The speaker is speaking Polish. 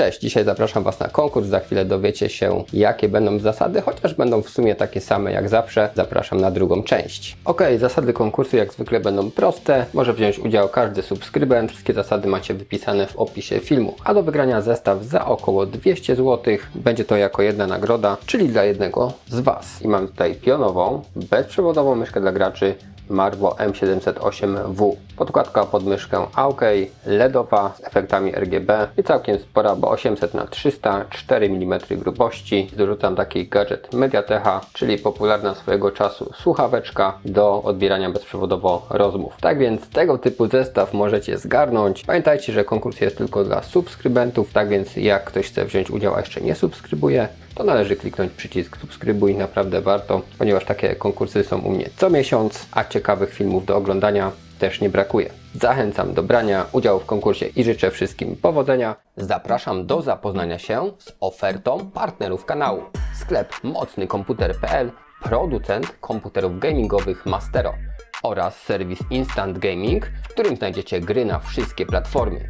Cześć, dzisiaj zapraszam Was na konkurs. Za chwilę dowiecie się, jakie będą zasady, chociaż będą w sumie takie same jak zawsze. Zapraszam na drugą część. Ok, zasady konkursu jak zwykle będą proste. Może wziąć udział każdy subskrybent. Wszystkie zasady macie wypisane w opisie filmu. A do wygrania zestaw za około 200 zł. Będzie to jako jedna nagroda, czyli dla jednego z Was. I mam tutaj pionową, bezprzewodową myszkę dla graczy Marvo M708W. Podkładka pod myszkę LEDowa z efektami RGB i całkiem spora, bo 800 na 300 4 mm grubości. Dorzucam taki gadżet Mediatecha, czyli popularna swojego czasu słuchaweczka do odbierania bezprzewodowo rozmów. Tak więc tego typu zestaw możecie zgarnąć. Pamiętajcie, że konkurs jest tylko dla subskrybentów, tak więc jak ktoś chce wziąć udział, a jeszcze nie subskrybuje, to należy kliknąć przycisk subskrybuj, naprawdę warto, ponieważ takie konkursy są u mnie co miesiąc, a ciekawych filmów do oglądania też nie brakuje. Zachęcam do brania udziału w konkursie i życzę wszystkim powodzenia. Zapraszam do zapoznania się z ofertą partnerów kanału. Sklep mocnykomputer.pl, producent komputerów gamingowych Mastero oraz serwis Instant Gaming, w którym znajdziecie gry na wszystkie platformy.